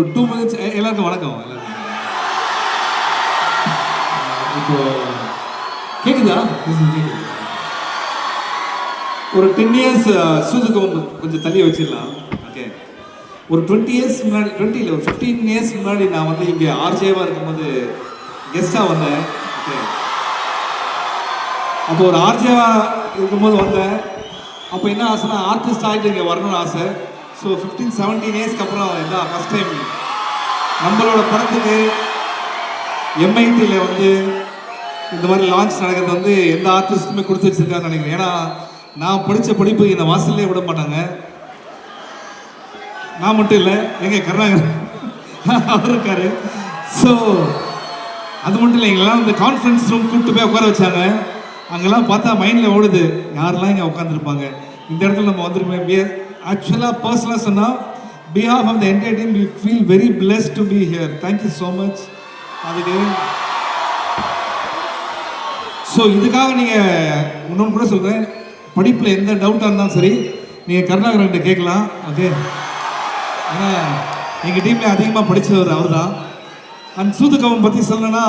ஒரு two minutes எல்லாருக்கும் வணக்கம் எல்லாருக்கும். இப்போ கேக்குதா? ஒரு டென் இயர்ஸ் சூதுக்கம் கொஞ்சம் தள்ளி வச்சிடலாம். ஓகே ஒரு டுவெண்ட்டி இயர்ஸ் முன்னாடி டுவெண்ட்டி இல்லை ஒரு ஃபிஃப்டீன் இயர்ஸ் முன்னாடி நான் வந்து இங்கே ஆர்ஜேவாக இருக்கும்போது கெஸ்ட்டாக வந்தேன். ஓகே அப்போ ஒரு ஆர்ஜேவாக இருக்கும்போது வந்தேன். அப்போ என்ன ஆசைனா ஆர்டிஸ்ட் ஆகிட்டு இங்கே வரணும்னு ஆசை. ஸோ ஃபிஃப்டீன் செவன்டீன் இயர்ஸ்க்கு அப்புறம் என்ன ஃபஸ்ட் டைம் நம்மளோட படத்துக்கு எம்ஐடியில் வந்து இந்த மாதிரி லான்ச் நடக்கிறது வந்து எந்த ஆர்டிஸ்ட்டுமே கொடுத்து வச்சிருக்காங்கன்னு நினைக்கிறேன். ஏன்னா நான் படித்த படிப்பு இந்த வாசல்லே விட மாட்டாங்க. நான் மட்டும் இல்லை எங்கே கருணாகர் அவர் இருக்காரு. ஸோ அது மட்டும் இல்லை எங்கெல்லாம் இந்த கான்ஃபரன்ஸ் ரூம் கூப்பிட்டு போய் உட்கார வச்சாங்க. அங்கெல்லாம் பார்த்தா மைண்டில் ஓடுது யாரெல்லாம் இங்கே உட்காந்துருப்பாங்க இந்த இடத்துல நம்ம வந்துருப்போம் ஆக்சுவலாக பர்சனலாக சொன்னால் behalf of the entire team we feel very pleased to be here thank you so much அதுக்கு ஸோ இதுக்காக நீங்கள் இன்னொன்று கூட சொல்கிறேன் படிப்பில் எந்த டவுட்டாக இருந்தாலும் சரி நீங்கள் கருணாகரன்கிட்ட கேட்கலாம். ஓகே ஏன்னா எங்கள் டீமில் அதிகமாக படித்தவர் அவர் தான் அண்ட் சூதுகவம் பற்றி சொல்லணும்னா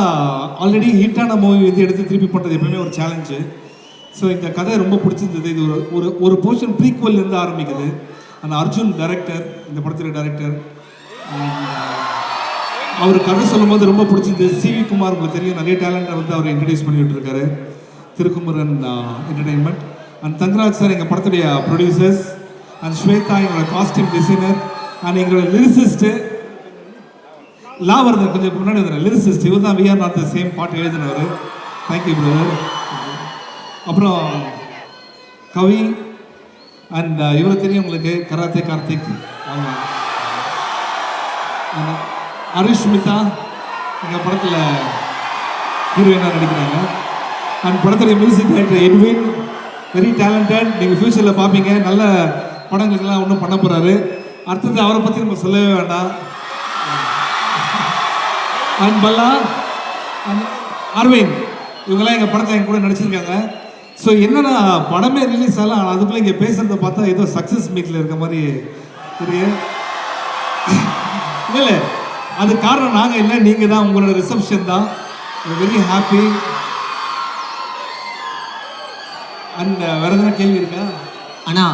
ஆல்ரெடி ஹிட்டான மூவி வந்து எடுத்து திருப்பி பண்ணுறது எப்பவுமே ஒரு சேலஞ்சு ஸோ இந்த கதை ரொம்ப பிடிச்சிருந்தது. இது ஒரு ஒரு ஒரு போர்ஷன் ப்ரீக்வல் இருந்து ஆரம்பிக்குது. அந்த அர்ஜுன் டைரக்டர் இந்த படத்தில் டைரக்டர் அவர் கதை சொல்லும்போது ரொம்ப பிடிச்சிருந்தது. சிவி குமார் உங்களுக்கு தெரியும். நிறைய டேலண்ட்டை வந்து அவர் இன்ட்ரடியூஸ் பண்ணிட்டு இருக்காரு. Thirukumaran entertainment and Thangaraj sir எங்கள் படத்துடைய ப்ரொடியூசர்ஸ் அண்ட் ஸ்வேதா எங்களோட காஸ்டியூம் டிசைனர் அண்ட் எங்களோட லிரிசிஸ்ட்டு லாவர்தன் கொஞ்சம் முன்னாடி வந்துடுறேன் லிரிசிஸ்ட் இவர் தான் விஆர் நாட் த சேம் பாட்டு எழுதினவர். தேங்க்யூ பிரதர் அப்புறம் கவி அண்ட் uh, இவரை தெரியும் உங்களுக்கு கராத்தே கார்த்திக். ஆமாம் அரிஷ்மிதா எங்கள் படத்தில் ஹீரோயினாக நடிக்கிறாங்க. அண்ட் படத்துடைய music director Edwin very talented நீங்கள் ஃப்யூச்சரில் பார்ப்பீங்க நல்ல படங்களுக்கெல்லாம் ஒன்றும் பண்ண போகிறாரு அடுத்தது அவரை பற்றி நம்ம சொல்லவே வேண்டாம். அண்ட் பல்லா அண்ட் அரவிந்த் இவங்கெல்லாம் எங்கள் படத்தை என் கூட நடிச்சிருக்காங்க. ஸோ என்னன்னா படமே ரிலீஸ் ஆகலாம் ஆனால் அதுக்குள்ளே இங்கே பேசுகிறத பார்த்தா ஏதோ சக்ஸஸ் மீட்டில் இருக்க மாதிரி இருக்கு இல்லை அது காரணம் நாங்கள் இல்லை நீங்கள் தான் உங்களோட ரிசப்ஷன் தான். வெரி ஹாப்பி அண்ட் வேறு எதனா கேள்வி இருக்கா? அண்ணா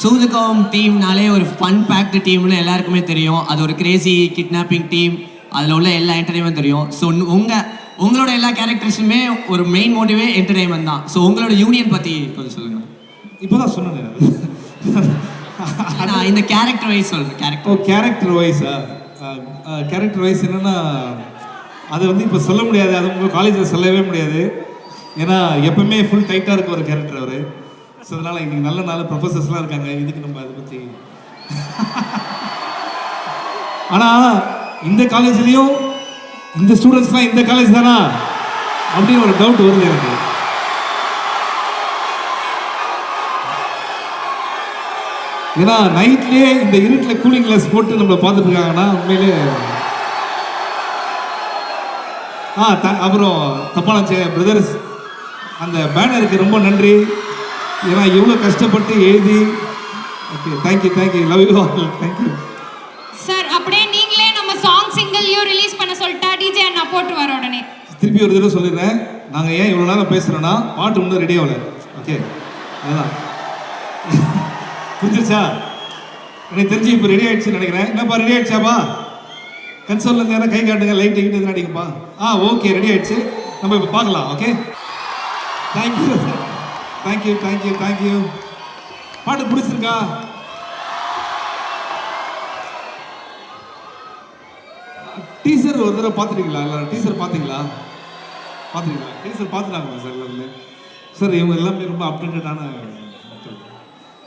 சூதுகம் டீம்னாலே ஒரு ஃபன் பேக்டு டீம்னு எல்லாருக்குமே தெரியும். அது ஒரு கிரேசி கிட்னாப்பிங் டீம் அதில் உள்ள எல்லா என்டர்டைன்மெண்ட் தெரியும். ஸோ உங்கள் உங்களோட எல்லா கேரக்டர்ஸுமே ஒரு மெயின் மோட்டிவே என்டர்டைன்மெண்ட் தான். ஸோ உங்களோட யூனியன் பத்தி கொஞ்சம் சொல்லுங்க. இப்போதான் சொன்னேன் நான். இந்த கேரக்டர் வைஸ் சொல்றேன் ஓ கேரக்டர் கேரக்டர் வைஸா கேரக்டர் வைஸ் என்னன்னா அது வந்து இப்போ சொல்ல முடியாது. அது உங்கள் காலேஜில் சொல்லவே முடியாது. ஏன்னா எப்பவுமே ஃபுல் டைட்டாக இருக்க ஒரு கேரக்டர் அவர். ஸோ அதனால் இன்னைக்கு நல்ல நல்ல ப்ரொஃபஸர்ஸ்லாம் இருக்காங்க. இதுக்கு நம்ம அதை பற்றி ஆனால் இந்த காலேஜ்லேயும் இந்த ஸ்டூடெண்ட்ஸ்லாம் இந்த காலேஜ் தானா? அப்படின்னு ஒரு டவுட் வருது எனக்கு. ஏன்னா நைட்லேயே இந்த இருட்டில் கூலிங் கிளாஸ் போட்டு நம்மளை பார்த்துட்டு இருக்காங்கன்னா உண்மையிலே ஆ த அப்புறம் தப்பான பிரதர்ஸ் அந்த பேனருக்கு ரொம்ப நன்றி. ஏன்னா எவ்வளோ கஷ்டப்பட்டு எழுதி okay thank you thank you love you all thank you sir அப்படியே நீங்களே நம்ம சாங் சிங்கிள் யூ ரிலீஸ் பண்ண சொல்லிட்டா டிஜே அண்ணா போட்டு வர உடனே. திருப்பி ஒரு தடவை சொல்லிடுறேன். நாங்கள் ஏன் இவ்வளோ நேரம் பேசுகிறோன்னா பாட்டு இன்னும் ரெடி ஆகல. ஓகே அதுதான் புரிஞ்சிருச்சா? எனக்கு தெரிஞ்சு இப்போ ரெடி ஆகிடுச்சுன்னு நினைக்கிறேன். என்னப்பா ரெடி ஆகிடுச்சாப்பா கன்சோலில் இருந்து யாரும் கை காட்டுங்க லைட் கிட்ட எதுவும் அடிங்கப்பா ஆ ஓகே ரெடி ஆகிடுச்சு நம்ம இப்போ பார்க்கலாம் okay thank you thank you thank you thank you பாட்டு பிடிச்சிருக்கா? டீசர் ஒரு தடவை பார்த்துட்டீங்களா? எல்லாரும் டீசர் பார்த்தீங்களா? பார்த்துருக்கீங்களா டீசர் பார்த்துட்டாங்களா சார் எல்லாருமே? சார் இவங்க எல்லாமே ரொம்ப அப்டேட்டடான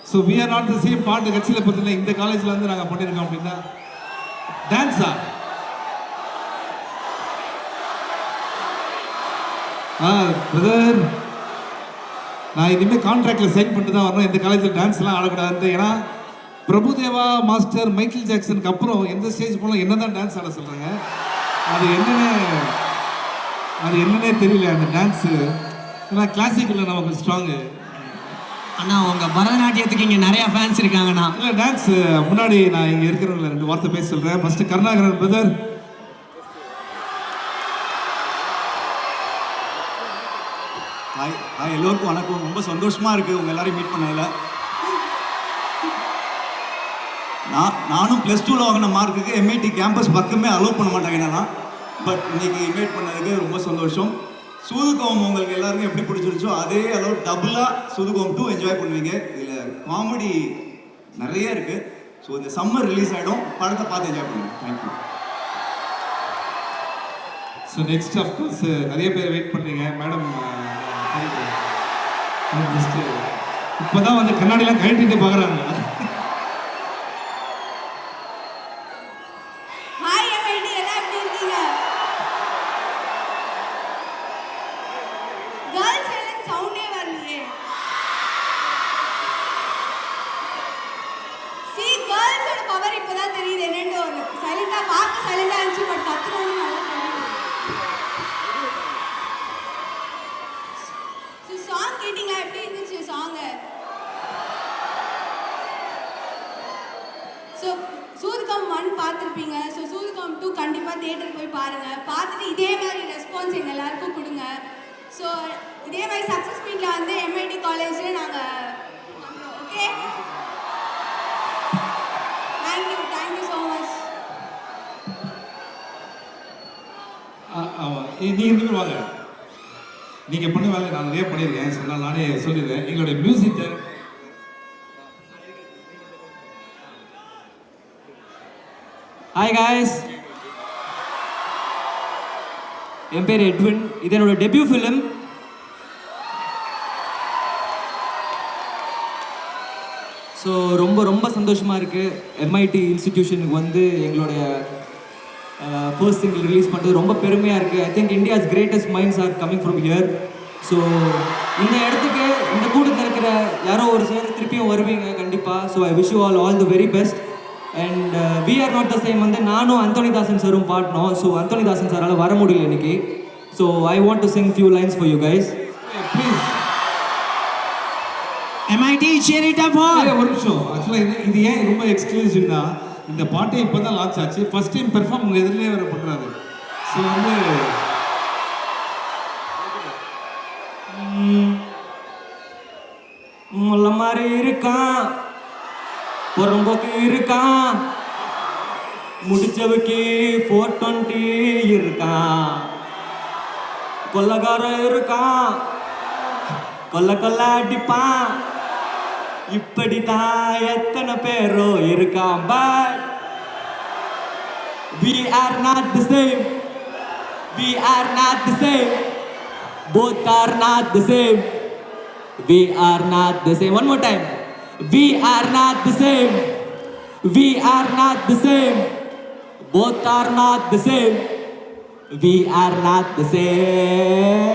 so we are not the same பாட்டு கட்சியில் பார்த்தீங்கன்னா இந்த காலேஜில் வந்து நாங்கள் பண்ணியிருக்கோம் அப்படின்னா டான்ஸா ஆ? பிரதர் நான் இனிமேல் கான்ட்ராக்டில் சைன் பண்ணிட்டு தான் வரணும். இந்த காலேஜில் டான்ஸ்லாம் ஆடக்கூடாது ஏன்னா பிரபுதேவா மாஸ்டர் மைக்கேல் ஜாக்சனுக்கு அப்புறம் எந்த ஸ்டேஜ் போனால் என்ன தான் டான்ஸ் ஆட சொல்கிறாங்க அது என்னன்னு அது என்னன்னே தெரியல அந்த டான்ஸு ஏன்னா கிளாசிக்கலில் நமக்கு ஸ்ட்ராங்கு அண்ணா உங்க பரதநாட்டியத்துக்கு இங்க நிறைய ஃபேன்ஸ் இருக்காங்கண்ணா. இல்ல டான்ஸ் முன்னாடி நான் இங்க இருக்கிறவங்கள ரெண்டு வார்த்தை பேச சொல்றேன். First Karunakaran brother hi hi எல்லோருக்கும் வணக்கம். ரொம்ப சந்தோஷமா இருக்கு உங்க எல்லாரையும் மீட் பண்ணதில். நான் நானும் ப்ளஸ் டூவில் வாங்கின மார்க்குக்கு எம்ஐடி கேம்பஸ் பக்கமே அலோவ் பண்ண மாட்டாங்க என்னன்னா. பட் இன்னைக்கு இன்வைட் பண்ணதுக்கு ரொம்ப சந்தோஷம். சூதுகோவம் உங்களுக்கு எல்லாருக்கும் எப்படி பிடிச்சிருச்சோ அதே அளவு டபுளாக சூதுகோவம் டூ என்ஜாய் பண்ணுவீங்க. இதில் காமெடி நிறைய இருக்குது ஸோ இந்த சம்மர் ரிலீஸ் ஆகிடும் படத்தை பார்த்து என்ஜாய் பண்ணுங்க. தேங்க்யூ ஸோ நெக்ஸ்ட் அஃப்கோர்ஸ் நிறைய பேர் வெயிட் பண்ணுறீங்க மேடம் ஜஸ்ட் இப்போதான் வந்து கண்ணாடிலாம் கழட்டிட்டு பார்க்குறாங்க ஹாய் எம்ஐடி எல்லாம் எப்படி இருக்கீங்க கேர்ள்ஸ் எல்லாம் சவுண்டே வரலையே சி கேர்ள்ஸோட பவர் இப்போதான் தெரியுது என்னன்னு ஒரு சைலண்டா பார்க்க சைலண்டா இருந்துச்சு பட் கத்துறவங்க நல்லா ஸோ சாங் கேட்டிங்களா? எப்படி இருந்துச்சு சாங்கு ஸோ சூதுகம் ஒன் பார்த்துருப்பீங்க. ஸோ சூதுகம் டூ கண்டிப்பாக தியேட்டர் போய் பாருங்கள் பார்த்துட்டு இதே மாதிரி ரெஸ்பான்ஸ் எங்கள் எல்லாருக்கும் கொடுங்க. ஸோ இதே மாதிரி சக்ஸஸ் மீட்டில் வந்து எம்ஐடி காலேஜில் நாங்கள் ஓகே நீங்கள் ரெண்டு வாங்க. நீங்கள் பண்ண வேலை நான் நிறைய பண்ணியிருக்கேன். சொன்னால் நானே சொல்லியிருந்தேன் எங்களுடைய மியூசிக்கை ஹாய் காய்ஸ் என் பேர் எட்வின். இது என்னோட டெபியூ ஃபிலிம் ஸோ ரொம்ப ரொம்ப சந்தோஷமாக இருக்குது எம்ஐடி இன்ஸ்டிடியூஷனுக்கு வந்து எங்களுடைய ஃபர்ஸ்ட் சிங்கிள் ரிலீஸ் பண்ணுறது ரொம்ப பெருமையாக இருக்குது I think India's greatest minds are coming from here so இந்த இடத்துக்கு இந்த கூட்டத்தில் இருக்கிற யாரோ ஒரு சிலர் திருப்பியும் வருவீங்க கண்டிப்பாக so I wish you all all the very best and we are not the same வந்து நானும் அந்தோனிதாசன் சாரும் பாடினோம். ஸோ அந்தோனிதாசன் சாரால் வர முடியல இன்னைக்கு. So I want to sing few lines for you guys please MIT up for ஒரு நிமிஷம். ஆக்சுவலாக இது இது ஏன் ரொம்ப எக்ஸ்க்ளூசிவ்னா இந்த பாட்டை இப்போ தான் லான்ச் ஆச்சு. ஃபர்ஸ்ட் டைம் பெர்ஃபார்ம் உங்கள் எதிரிலே வேறு பண்ணுறாரு ஸோ வந்து முள்ள மாதிரி இருக்கான். புறம்போக்கு இருக்கான். முடிச்சவுக்கு ஃபோர் டுவெண்ட்டி இருக்கான். கொல்லக்காரன் இருக்கான். கொல்ல கொல்ல அடிப்பான். இப்படித்தான் எத்தனை பேரோ இருக்கான் but we are not the same we are not the same both are not the same we are not the same one more time we are not the same we are not the same both are not the same we are not the same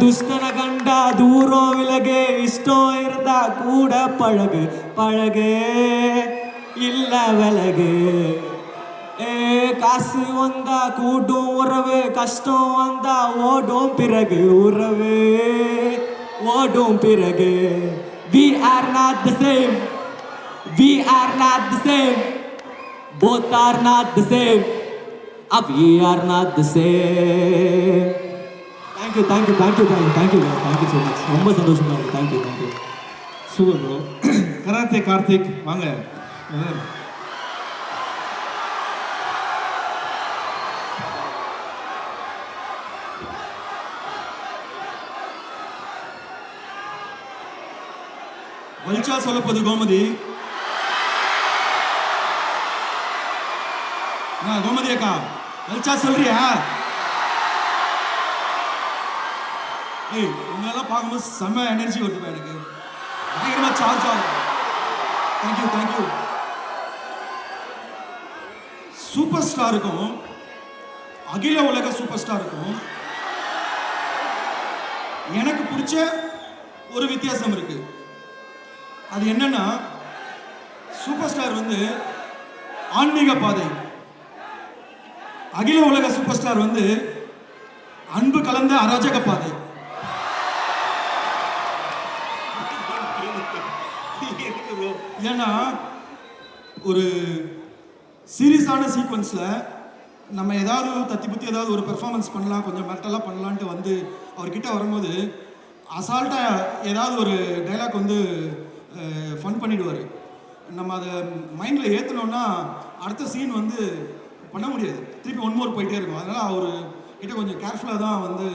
துஷ்டன கண்டா தூரம் விலகு இஷ்டம் இருந்தா கூட பழகு பழகு இல்ல விலகு ஏ காசு வந்தா கூட்டும் உறவு கஷ்டம் வந்தா ஓடும் பிறகு உறவு ஓடும் பிறகு we are not the same we are not the same both are not the same up we are not the same thank you thank you thank you thank you thank you thank you so much ரொம்ப சந்தோஷமாக இருக்குது thank you thank you super bro karate Karthik வாங்க வலிச்சா சொல்லப்போது கோமதி கோமதி அக்கா வலிச்சா சொல்றியா ஏய் உங்களெல்லாம் பார்க்கும்போது செம்ம எனர்ஜி வருதுப்பா எனக்கு. பயங்கரமாக சார்ஜ் ஆகும் தேங்க்யூ தேங்க்யூ சூப்பர் ஸ்டாருக்கும் அகில உலக சூப்பர் ஸ்டாருக்கும் எனக்கு பிடிச்ச ஒரு வித்தியாசம் இருக்கு. அது என்னன்னா சூப்பர் ஸ்டார் வந்து ஆன்மீக பாதை. அகில உலக சூப்பர் ஸ்டார் வந்து அன்பு கலந்த அராஜக பாதை. ஏன்னா ஒரு சீரியஸான சீக்வன்ஸில் நம்ம ஏதாவது தத்தி புத்தி ஏதாவது ஒரு பெர்ஃபார்மன்ஸ் பண்ணலாம் கொஞ்சம் மெட்டலாக பண்ணலான்ட்டு வந்து அவர்கிட்ட வரும்போது அசால்ட்டாக ஏதாவது ஒரு டைலாக் வந்து ஃபன் பண்ணிடுவார். நம்ம அதை மைண்டில் ஏற்றினோன்னா அடுத்த சீன் வந்து பண்ண முடியாது. திருப்பி ஒன் மோர் போயிட்டே இருக்கும். அதனால் அவர் கிட்ட கொஞ்சம் கேர்ஃபுல்லாக தான் வந்து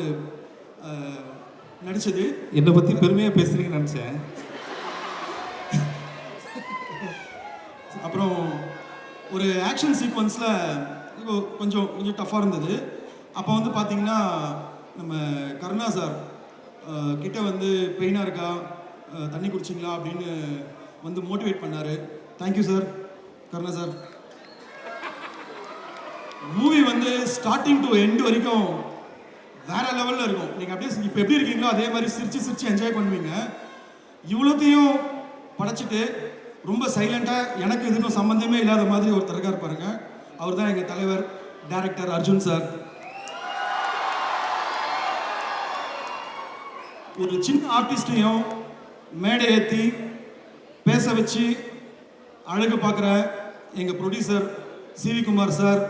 நடிச்சது. என்னை பற்றி பெருமையாக பேசுறீங்கன்னு நினச்சேன். அப்புறம் ஒரு ஆக்ஷன் சீக்வன்ஸில் கொஞ்சம் கொஞ்சம் டஃப்பாக இருந்தது. அப்போ வந்து பார்த்தீங்கன்னா நம்ம கருணா சார் கிட்டே கிட்ட வந்து பெயினாக இருக்கா? தண்ணி குடிச்சிங்களா? அப்படின்னு வந்து மோட்டிவேட் பண்ணார். Thank you sir Karuna sir. Movie வந்து ஸ்டார்டிங் டு எண்ட் வரைக்கும் வேற லெவலில் இருக்கும். நீங்கள் அப்படியே இப்போ எப்படி இருக்கீங்களோ அதே மாதிரி சிரித்து சிரித்து என்ஜாய் பண்ணுவீங்க. இவ்வளோத்தையும் படைச்சிட்டு ரொம்ப சைலண்டாக எனக்கு எதுவும் சம்மந்தமே இல்லாத மாதிரி ஒருத்தர் இருக்கார் பாருங்க. அவர் தான் எங்கள் தலைவர் டைரக்டர் அர்ஜுன் சார் ஒரு சின்ன ஆர்டிஸ்டையும் மேடை ஏற்றி பேச வச்சு அழகு பார்க்குற எங்கள் ப்ரொடியூசர் சிவி குமார் சார்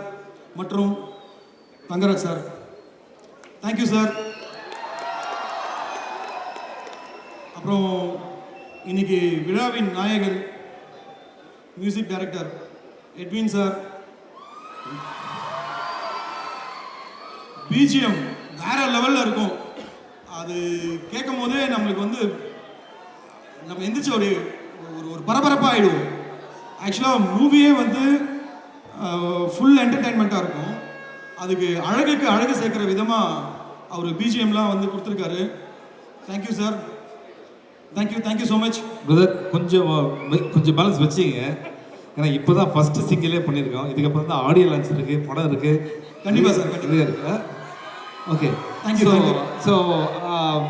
மற்றும் தங்கராஜ் சார் தேங்க்யூ சார் அப்புறம் இன்னைக்கு விழாவின் நாயகன் music director Edwin sir BGM வேற லெவலில் இருக்கும். அது கேட்கும் போதே நம்மளுக்கு வந்து நம்ம எந்திரிச்சு ஒரு ஒரு ஒரு பரபரப்பாக ஆகிடுவோம் ஆக்சுவலாக மூவியே வந்து ஃபுல் என்டர்டைன்மெண்ட்டாக இருக்கும். அதுக்கு அழகுக்கு அழகு சேர்க்குற விதமாக அவர் பிஜிஎம்லாம் வந்து கொடுத்துருக்காரு. Thank you sir thank you thank you so much brother கொஞ்சம் கொஞ்சம் பேலன்ஸ் வச்சுங்க ஏன்னா இப்போ தான் ஃபஸ்ட்டு சிங்கிளே பண்ணியிருக்கோம். இதுக்கப்புறம் தான் ஆடியோ லான்ச் இருக்குது படம் இருக்குது கண்டிப்பா sir, கண்டிப்பா. இருக்கு. Okay you, so. So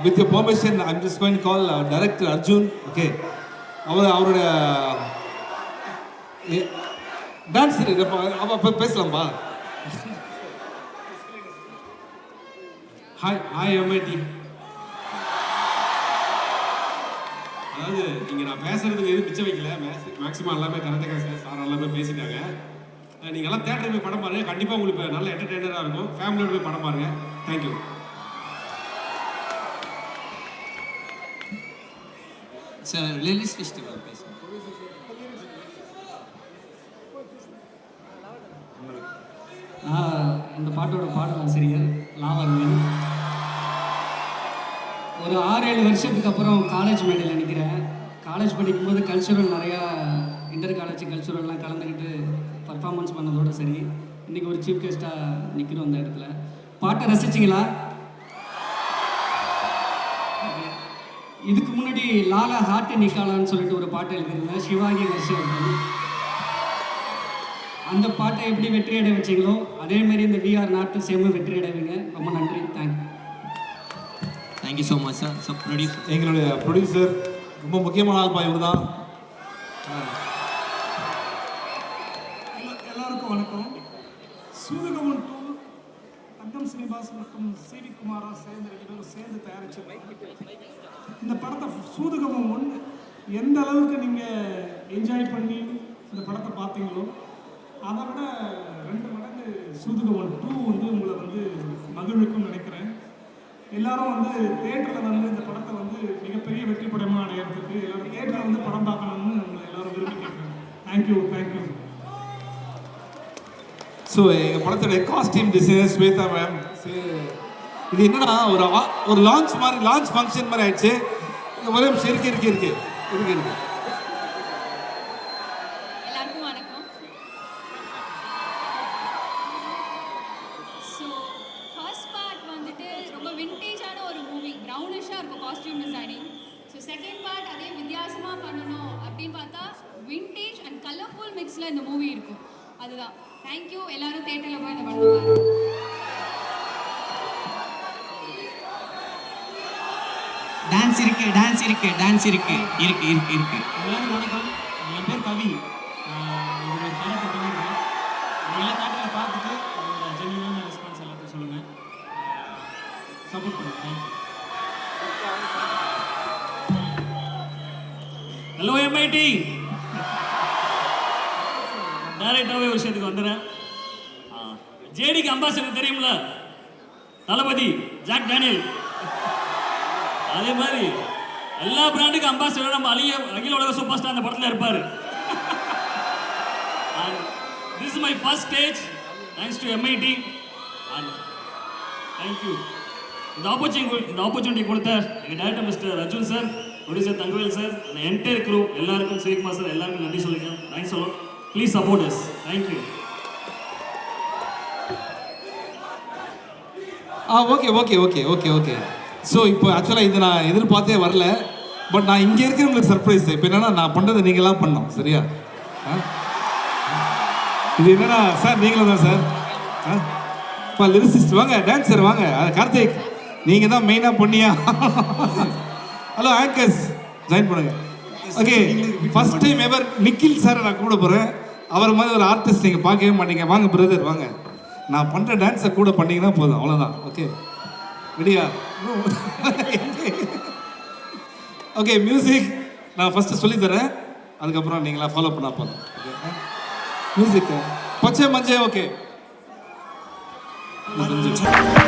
with permission I'm just going call director Arjun okay அவர் அவரோட டான்ஸ் அவ பேசலாம்பா ஹாய் ஹாய் எம்ஐடி அதாவது இங்கே நான் பேசுறதுக்கு எதுவும் மிச்சம் வைக்கல. மேக்ஸிமம் எல்லாமே கரெக்டாக சார் எல்லாமே பேசிட்டாங்க. அஹ் நீங்க எல்லாம் தேட்டருக்கு போய் படம் பாருங்க. கண்டிப்பாக உங்களுக்கு நல்ல என்டர்டெய்னராக இருக்கும். ஃபேமிலியோட போய் படம் பாருங்க. தேங்க்யூ சார் லிலிஸ் ஃபெஸ்டிவல் பேசுங்க. நான் இந்த பாட்டோட பாடல் ஆசிரியர் லாவர்மன் ஒரு ஆறு ஏழு வருஷத்துக்கு அப்புறம் காலேஜ் மேடையில் நிற்கிறேன் காலேஜ் படிக்கும் போது கல்ச்சுரல் நிறையா இன்டர் காலேஜ் கல்ச்சுரல்லாம் கலந்துக்கிட்டு பர்ஃபார்மன்ஸ் பண்ணதோட சரி இன்றைக்கி ஒரு சீஃப் கெஸ்ட்டாக நிற்கிறோம் அந்த இடத்துல. பாட்டை ரசிச்சிங்களா? இதுக்கு முன்னாடி லாலா ஹார்ட் நிக்காலான்னு சொல்லிட்டு ஒரு பாட்டு எழுதியிருந்தேன் சிவாங்கி வர்ஷவர்தன் அந்த பாட்டை எப்படி வெற்றி அடைய வச்சீங்களோ அதே மாதிரி இந்த விஆர் நாட்டு சேம வெற்றி அடைவீங்க. ரொம்ப நன்றி. Thank you thank you so much sir so produce எங்களுடைய ப்ரொடியூசர் ரொம்ப முக்கியமான ஆள்பா இவர் தான் எல்லா- எல்லாருக்கும் வணக்கம். சூரியகமன் டூ தங்கம் ஸ்ரீனிவாஸ் மற்றும் சிவி குமாரா சேர்ந்து ரெண்டு பேரும் சேர்ந்து தயாரிச்சிருக்காங்க இந்த படத்தை சூதுகமம் ஒன்று எந்த அளவுக்கு நீங்கள் என்ஜாய் பண்ணி இந்த படத்தை பார்த்தீங்களோ அதை விட ரெண்டு மடங்கு சூதுகமன் டூ வந்து உங்களை வந்து மகிழ்வுக்கும் நினைக்கிறேன். எல்லாரும் வந்து தேட்டரில் வந்து இந்த படத்தை வந்து மிகப்பெரிய வெற்றி படமாக அடையிறதுக்கு எல்லாரும் தேட்டரில் வந்து படம் பார்க்கணும்னு உங்களை எல்லாரும் விரும்பி கேட்குறேன் தேங்க்யூ தேங்க்யூ ஸோ எங்கள் படத்துடைய காஸ்டியூம் டிசைனர் ஸ்வேதா மேம் இது என்னன்னா ஒரு ஒரு லான்ச் மாதிரி லான்ச் ஃபங்க்ஷன் மாதிரி ஆயிடுச்சு. இங்க ஒரே இருக்கு இருக்கு இருக்கு. இருக்கு இருக்கு எல்லாருக்கும் வணக்கம் ஸோ ஃபர்ஸ்ட் பார்ட் வந்துட்டு ரொம்ப விண்டேஜான ஒரு மூவி ப்ரௌனிஷாக இருக்கும் costume designing so second part அதே வித்தியாசமாக பண்ணணும் அப்படின்னு பார்த்தா விண்டேஜ் அண்ட் கலர்ஃபுல் மிக்ஸில் இந்த மூவி இருக்கும். அதுதான். தேங்க்யூ எல்லாரும் தேட்டரில் போய் இந்த படத்தை பாருங்க. டான்ஸ் இருக்கு டான்ஸ் இருக்கு டான்ஸ் இருக்கு. இருக்கு இருக்கு இருக்கு. எல்லாரும் வணக்கம். என் பேர் கவி. பண்ணுங்கள் தேங்க்யூ டைரக்டாகவே விஷயத்துக்கு வந்துடுறேன் ஜேடிக்கு அம்பாசிடர் தெரியும்ல? தளபதி ஜாக் டேனியல் அதே மாதிரி எல்லா பிராண்டுக்கும் அம்பாசிடர் நம்ம அழிய அகில உலக சூப்பர் ஸ்டார் அந்த படத்தில் இருப்பார். This is my first stage thanks to MIT and thank you இந்த ஆப்பர்ச்சுனிட்டி இந்த ஆப்பர்ச்சுனிட்டி கொடுத்த எங்கள் director mister Arjun sir producer Thangavel sir அந்த என்டையர் க்ரூ எல்லாருக்கும் சிவகுமார் சார் எல்லாருக்கும் நன்றி சொல்லிக்கிறேன் தேங்க்ஸ் சொல்லலாம் please support us thank you ah okay okay okay okay okay so இப்போ ஆக்சுவலாக இது நான் எதிர்பார்த்தே வரல. பட் நான் இங்கே இருக்கிறவங்களுக்கு சர்ப்ரைஸ் இப்போ என்னென்னா நான் பண்ணுறது நீங்களாம் பண்ணோம் சரியா? ஆ? இது என்னன்னா சார் நீங்களும் தான் சார் ஆ? இப்போ லிரிசிஸ்ட் வாங்க டான்ஸர் வாங்க. கார்த்திக் நீங்கள் தான் மெயினாக பண்ணியா? ஹலோ ஆங்கர்ஸ் ஜாயின் பண்ணுங்க. Okay first time ever Nikhil sir நான் கூட போகிறேன் அவர் மாதிரி ஒரு ஆர்டிஸ்ட் நீங்கள் பார்க்கவே மாட்டீங்க. வாங்க பிரதர் வாங்க. நான் பண்ணுற டான்ஸை கூட பண்ணிங்கன்னா போதும். அவ்வளோதான் ஓகே ரெடியா ஓகே மியூசிக் நான் ஃபஸ்ட்டு சொல்லித்தரேன் அதுக்கப்புறம் நீங்களா ஃபாலோ பண்ணால் போதும். ஓகே மியூசிக் பச்சை மஞ்சள் ஓகே கொஞ்சம்